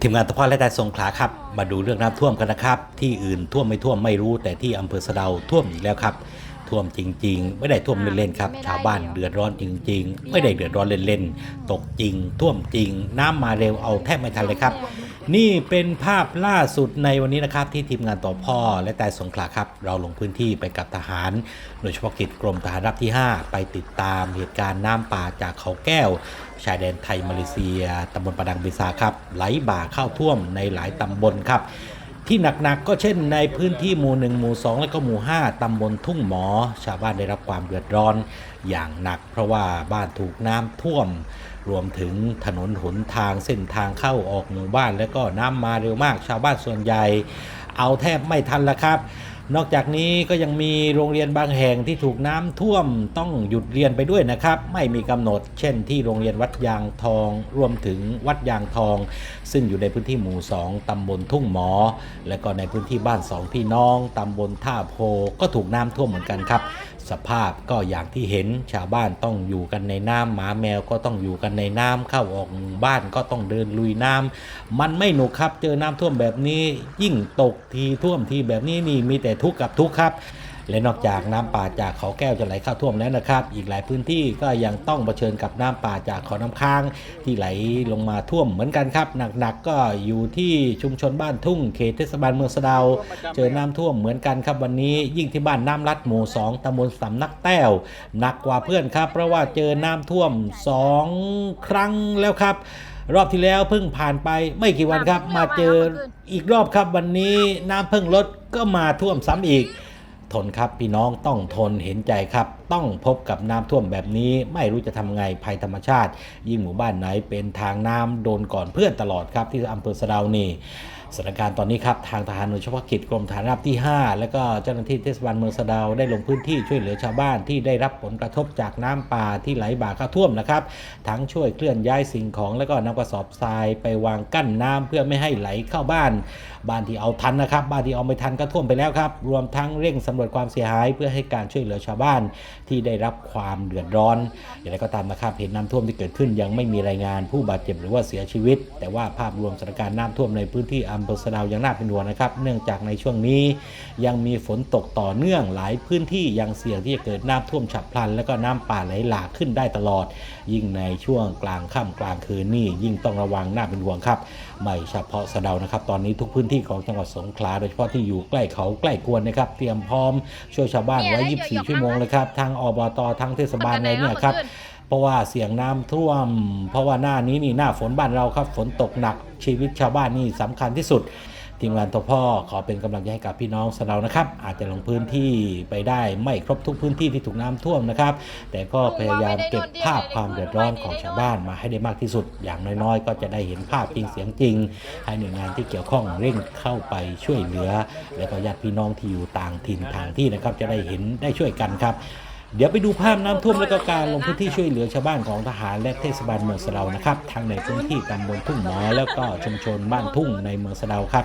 ทีมงานตะพอและแต่สงขลาครับ มาดูเรื่องน้ำท่วมกันนะครับ ที่อื่นท่วมไม่ท่วมไม่รู้แต่ที่อำเภอสะเดาท่วมอีกแล้วครับ ท่วมจริง ๆ ไม่ได้ท่วมเล่นๆครับ ชาวบ้านเดือดร้อนจริง ๆ ไม่ได้เดือดร้อนเล่นๆตกจริง ท่วมจริง น้ำมาเร็วเอาแทบไม่ทันเลยครับ นี่เป็นภาพล่าสุดในวันนี้นะครับ ที่ทีมงานต่อพ่อและแต่สงขลาครับ เราลงพื้นที่ไปกับทหารโดยเฉพาะกิจกรมทหารรับที่ 5 ไปติดตามเหตุการณ์น้ำป่าจากเขาแก้ว ชายแดนไทยมาเลเซียตำบลประดังเบซาครับไหลบ่าเข้าท่วมในหลายตำบลครับ ที่หนักๆก็เช่นในพื้นที่หมู่ 1 หมู่ 2 และก็หมู่ 5 ตำบลทุ่งหมอ ชาวบ้านได้รับความเดือดร้อนอย่างหนัก เพราะว่าบ้านถูกน้ำท่วม รวมถึงถนนหนทางเส้นทางเข้าออกหมู่บ้าน และก็น้ำมาเร็วมาก ชาวบ้านส่วนใหญ่ เอาแทบไม่ทันละครับ นอกจากนี้ก็ยังมีโรงเรียนบางแห่งที่ถูกน้ำท่วมต้องหยุดเรียนไปด้วยนะครับ ไม่มีกำหนด เช่นที่โรงเรียนวัดยางทอง รวมถึงวัดยางทอง ซึ่งอยู่ในพื้นที่หมู่ 2 ตำบลทุ่งหมอ และก็ในพื้นที่บ้านสองพี่น้อง ตำบลท่าโพก็ถูกน้ำท่วมเหมือนกันครับ สภาพก็อย่างที่เห็นชาวบ้านต้องอยู่กันในน้ำหมาแมวก็ต้องอยู่กันในน้ำเข้าออกหมู่บ้านก็ต้องเดินลุยน้ำมันไม่หนุกครับเจอน้ำท่วมแบบนี้ ยิ่งตกทีท่วมทีแบบนี้นี่มีแต่ทุกข์กับทุกข์ครับ และนอกจากน้ำป่าจากเขาแก้วจะไหลเข้าท่วมแล้วนะครับ อีกหลายพื้นที่ก็ยังต้องเผชิญกับน้ำป่าจากเขาน้ำค้าง ที่ไหลลงมาท่วมเหมือนกันครับ หนักๆก็อยู่ที่ชุมชนบ้านทุ่งเขตเทศบาลเมืองสะดาวเจอน้ำท่วมเหมือนกันครับวันนี้ ยิ่งที่บ้านน้ำลัดหมู่ 2ตำบลสำนักแต้วหนักกว่าเพื่อนครับ เพราะว่าเจอน้ำท่วม 2 ครั้งแล้วครับรอบที่แล้วเพิ่งผ่านไปไม่กี่วันครับ มาเจออีกรอบครับวันนี้น้ำเพิ่งลดก็มาท่วมซ้ำอีก ทนครับพี่น้องต้องทนเห็นใจครับ ต้องพบกับน้ำท่วมแบบนี้ ไม่รู้จะทำไงภัยธรรมชาติ ยิ่งหมู่บ้านไหนเป็นทางน้ำโดนก่อนเพื่อนตลอดครับที่อำเภอสะดานี่สถานการณ์ตอนนี้ครับทางทหารหน่วยเฉพาะกิจกรมฐานราบที่ 5 และก็เจ้าหน้าที่เทศบาลเมืองสะดาวได้ลงพื้นที่ช่วยเหลือชาวบ้านที่ได้รับผลกระทบจากน้ำป่าที่ไหลบ่าเข้าท่วมนะครับ ทั้งช่วยเคลื่อนย้ายสิ่งของ แล้วก็นำกระสอบทรายไปวางกั้นน้ำเพื่อไม่ให้ไหลเข้าบ้าน บ้านที่เอาทันนะครับ บ้านที่เอาไม่ทันก็ท่วมไปแล้วครับ รวมทั้งเร่งสำรวจความเสียหายเพื่อให้การช่วยเหลือชาวบ้าน ที่ได้รับความเดือดร้อน อย่างไรก็ตามนะครับเห็นน้ำท่วมที่เกิดขึ้น ยังไม่มีรายงานผู้บาดเจ็บหรือว่าเสียชีวิต แต่ว่าภาพรวมสถานการณ์น้ำท่วมในพื้นที่อำเภอสะดาวยังน่าเป็นห่วงนะครับ เนื่องจากในช่วงนี้ ยังมีฝนตกต่อเนื่องหลายพื้นที่ยังเสี่ยงที่จะเกิดน้ำท่วมฉับพลัน และก็น้ำป่าไหลหลากขึ้นได้ตลอด ยิ่งในช่วงกลางค่ำกลางคืนนี่ยิ่งต้องระวังน่าเป็นห่วงครับ ไม่เฉพาะสะเดานะครับ ตอนนี้ทุกพื้นที่ของจังหวัดสงขลาโดยเฉพาะที่อยู่ใกล้เขาใกล้กวนนะครับ เตรียมพร้อมช่วยชาวบ้านไว้ 24 ชั่วโมงเลยครับทั้งอบตทั้งเทศบาลเลยเนี่ยครับเพราะว่าเสียงน้ำท่วม เพราะว่าหน้านี้นี่หน้าฝนบ้านเราครับฝนตกหนักชีวิตชาวบ้านนี่สำคัญที่สุด ทีมงานตัวพ่อขอเป็นกำลังใจให้กับพี่น้องสเดานะครับ อาจจะลงพื้นที่ไปได้ไม่ครบทุกพื้นที่ที่ถูกน้ำท่วมนะครับ แต่ก็พยายามเก็บภาพความเดือดร้อนของชาวบ้านมาให้ได้มากที่สุด อย่างน้อยๆ ก็จะได้เห็นภาพจริงเสียงจริง ให้หน่วยงานที่เกี่ยวข้องเร่งเข้าไปช่วยเหลือ และก็ญาติพี่น้องที่อยู่ต่างถิ่นต่างที่นะครับจะได้เห็นได้ช่วยกันครับ เดี๋ยวไปดูภาพน้ำท่วมและก็การลงพื้นที่ช่วยเหลือชาวบ้านของทหารและเทศบาลเมืองสะเดานะครับทั้งในพื้นที่ตำบลทุ่งหมอแล้วก็ชุมชนบ้านทุ่งในเมืองสะเดาครับ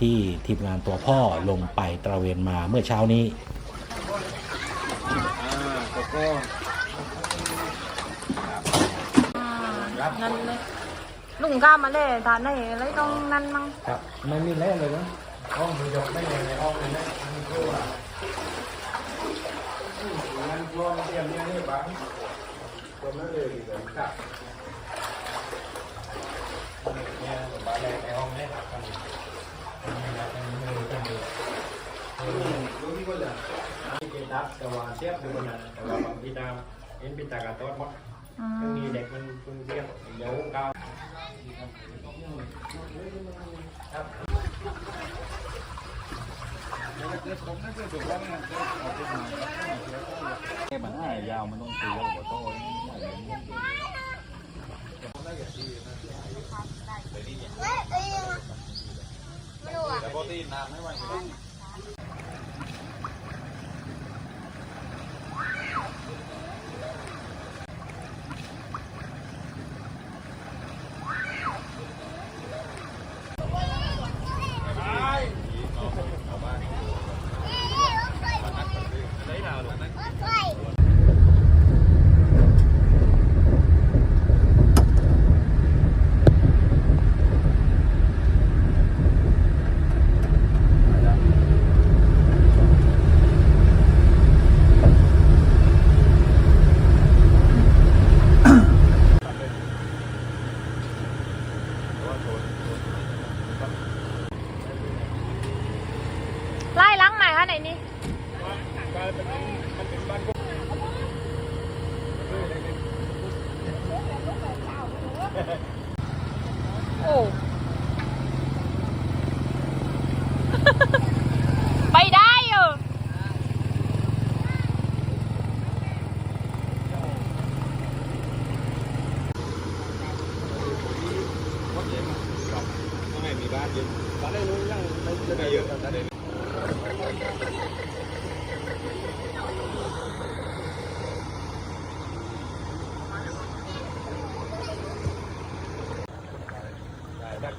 ที่ทีมงานตัวพ่อลงไปตระเวนมาเมื่อเช้านี้นั่นเลยลุงก้ามาเลยทานได้อะไรต้องนั่นมั้งครับไม่มีแล้วเลยนะห้องมือยกไม่เลยในห้องเลยนะมันก ลัวงั้นกลัวมันเตรียมเนี่ยนี่บ้างกลัวไม่เลยดีกว่าครับเนี่ยบ้านแรกในห้องเนี่ยครับกันรู้ที่ก็เลยมีเกตับแต่ว่าเทียบดูมันนะแต่ว่าบางทีตามเห็นป็นตากาต้นมดยังมีเด็กมันเพิ่งเทียบเดี๋ยวก้าว มันง่ายยาวมันต้องตีแล้วกว่าโต้แต่พอตีน้ำไม่ไหว ไล่ล้างใหม่คะไหนนี่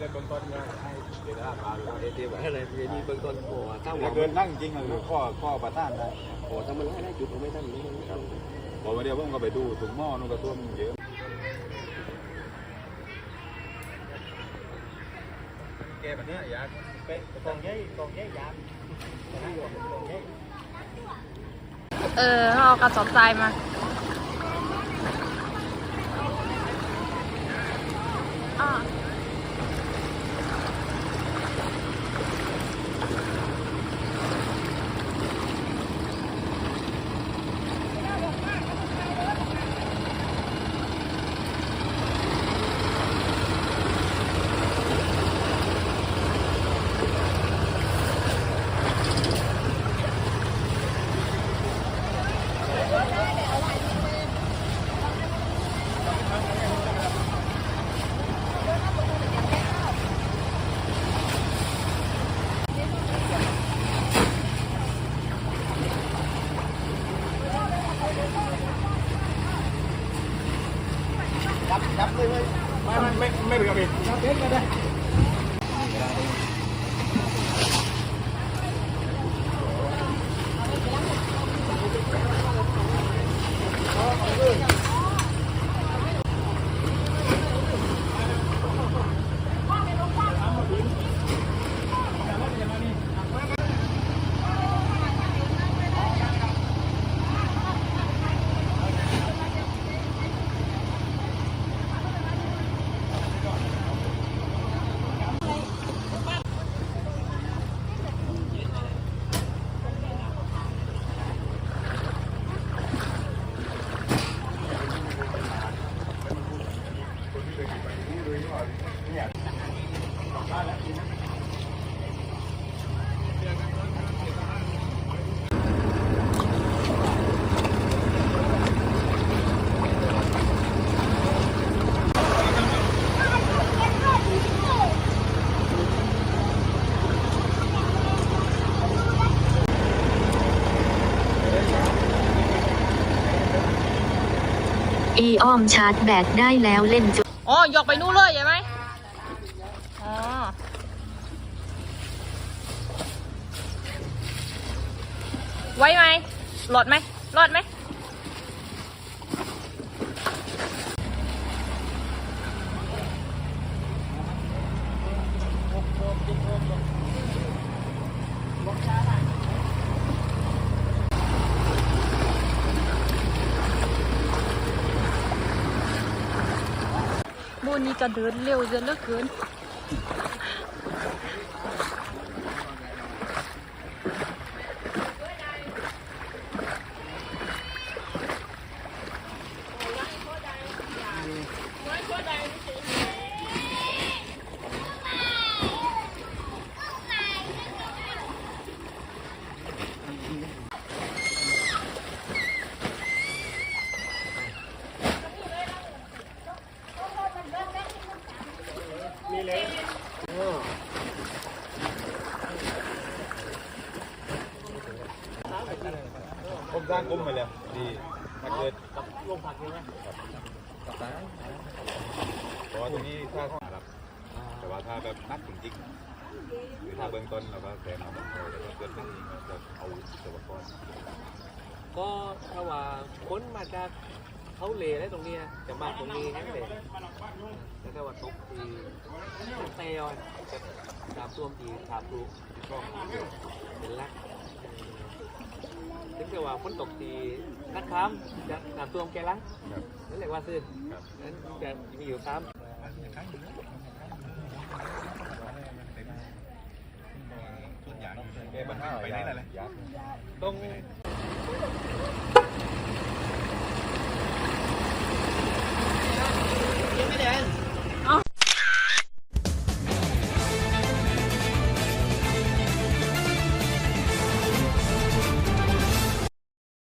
เกิดเบื้องต้นเนี่ยให้เดี๋ยวนะมาเราเอทีไว้อะไรเอทีเบื้องต้นโอ้ถ้าหัวเกินนั่งจริงคือข้อข้อประต้านได้โอ้ถ้ามันให้ได้จุดผมไม่ทำนี้ครับพอวันเดียวผมก็ไปดูถุงหม้อนู่นก็ท่วมเยอะแกแบบนี้อยากเป็นกองใหญ่กองใหญ่ยามนะกองใหญ่เออเอากระสอบทรายมาอ่า อีอ้อมชาร์จแบตได้แล้วเล่นจุอ๋อยกไปนู่นเลยใช่ไหมอ๋อไว้ไหมหลอดไหมรอดไหม นี้ก็เดินเร็วเยอะเหลือเกิน ผมสร้างกลุ่มมาแล้วดีถ้าเกิดกับลงผักใช่ไหมเพราะว่าตรงนี้ค่าข้อหารับ แต่ว่าถ้าแบบนักจริงๆหรือถ้าเบื้องต้นเราก็แซงมาหมดเลยแล้วก็เกิดเรื่องนี้เรจะเอาวิศวกรก็ถ้าว่าค้นมาจากเขาเลได้ตรงนี้จะมาตรงนี้นั่นเลยแล้วก็ว่าตกทีเตยอจะสาบรวทีสาบรูก็เป็นลัก ถึงจะว่าฝนตกทีนักค้ามจะสาบรวมแกลังครับนั่นแหละว่าซื่อครับนั้นจะมีอยู่สามแก้ปัญหาไปไหนล่ะเลยยักษ์ตรง